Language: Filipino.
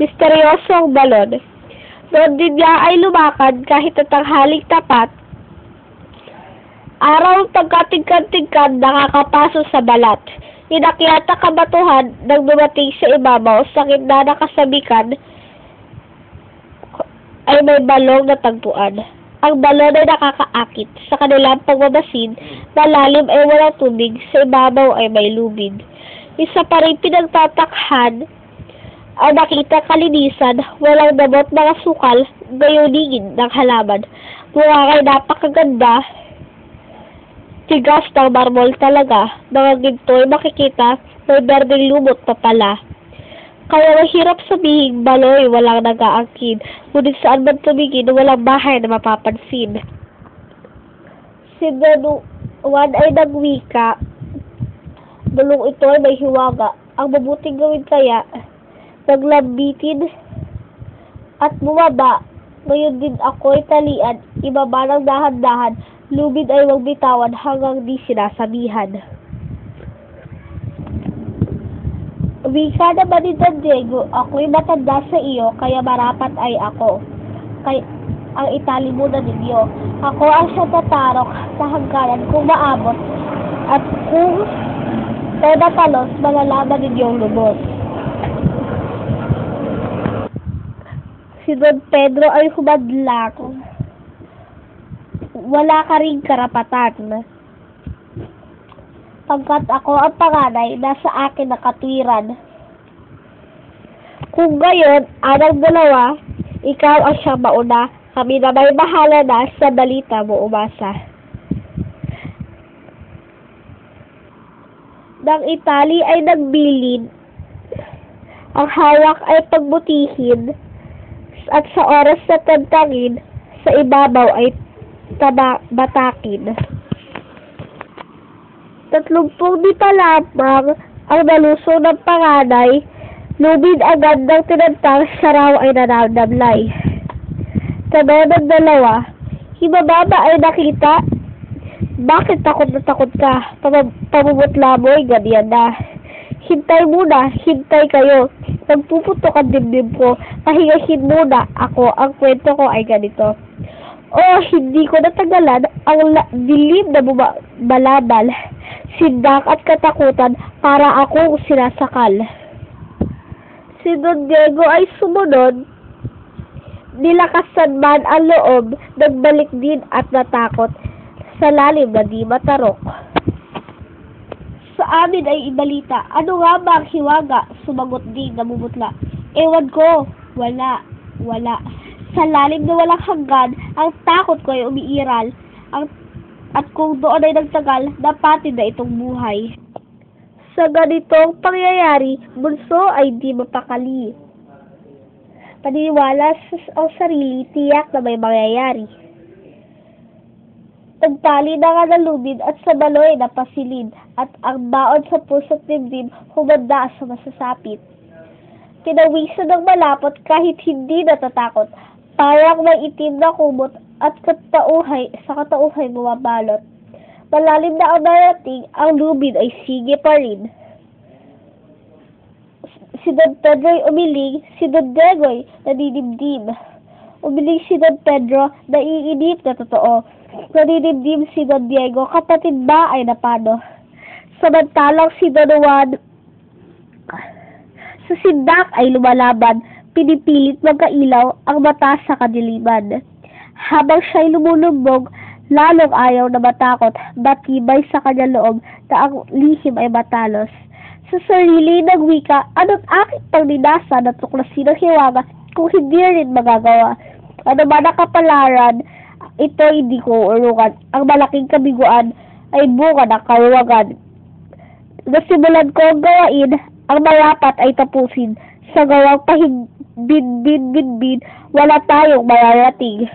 misteryosong balon. Noon din niya ay lumakad kahit at tanghaling tapat. Araw pagkatingkad-tingkad nakakapaso sa balat. Inakyat ang kabatuhan nang dumating sa ibabaw sa gitna kasabikan ay may balong na tagpuan. Ang balon ay nakakaakit sa kanilang pagbabasin, malalim ay walang tubig, sa ibabaw ay may lubid. Isa pa rin pinagtatakhan ang nakita kalinisan, walang damot mga sukal, gayuningin ng halaman. Mukha kay napakaganda, tigas ng marmol talaga, mga ginto ay makikita, may berdeng lumot pa pala. Kaya mahirap sabihin, baloy, walang nag-aangkin, ngunit saan man tumingin, walang bahay na mapapansin. Si Danuan ay nagwika, bulong ito ay may hiwaga. Ang mabuting gawin kaya, naglambitin at bumaba. Ngayon din ako'y talian, ibaba ng dahan-dahan, lubid ay magbitawan hanggang di sinasabihan. Wika naman ni Don Diego, ako'y matanda sa iyo, kaya marapat ay ako. Kay, ang itali muna ninyo. Ako ang siya tatarok sa hangganan kung maabot. At kung tayo natalos, malalaman ninyong lubos. Si Don Pedro ay humadlang. Wala ka rin karapatan pagkat ako ang panganay, nasa akin nakatwiran. Kung gayon, anang dalawa, ikaw ang siyang mauna, kami na may bahala na sa balita mo umasa. Nang Itali ay nagbilin, ang hawak ay pagbutihin, at sa oras na tantangin, sa ibabaw ay taba batakin. Tatlumpong di pa lamang ang nalusong ng panganay, lubid agad ng tinantang siya raw ay nananamlay. Tanong ng dalawa, himababa ay nakita, bakit takot na takot ka? Pam pamumutla mo ay ganyan na. Hintay muna, hintay kayo. Magpuputok ang dibdib ko, pahingahin muna ako, ang kwento ko ay ganito. Oh, hindi ko natagalan ang dilim na balabal sindak at katakutan para akong sinasakal. Si Don Diego ay sumunod, nilakasan man ang loob, nagbalik din at natakot sa lalim na di matarok. Sa amin ay ibalita, ano nga ba ang hiwaga? Sumagot din namumutla. Ewan ko, wala, wala. Sa lalim na walang hanggan, ang takot ko ay umiiral. Ang at kung doon ay nagtagal, dapatin na itong buhay. Sa ganitong pangyayari, bunso ay di mapakali. Paniniwala sa sarili, tiyak na may mangyayari. Nagtali na nga nalubid at sa baloy na pasilid at ang baon sa puso't dibdib humanda sa masasapit. Pinawisan ng malapot kahit hindi natatakot, parang may itim na kumot at katauhay, sa katauhay bumabalot. Malalim na ang darating, ang lubid ay sige pa rin. Si Don Pedro ay umiling, si Don Diego ay nadidibdim. Umiling si Don Pedro, naiinip na totoo. Nadidibdim si Don Diego, kapatid ba ay napano? Samantalang si Don Juan sa sindak ay lumalaban, pinipilit magkailaw ang mata sa kadiliman. Habang siya'y lumulumbog, lalong ayaw na matakot, batibay sa kanya loob na ang lihim ay matalos. Sa sarili ng wika, ano't aking pangninasa na tuklasin ng hiwaga kung hindi rin magagawa. Ano man ang kapalaran, ito hindi ko urungan. Ang malaking kabiguan ay bunga ng karuwagan. Nasimulan ko ang gawain, ang malapat ay tapusin. Sa gawang pahid bin bin bin bin, wala tayong mararating.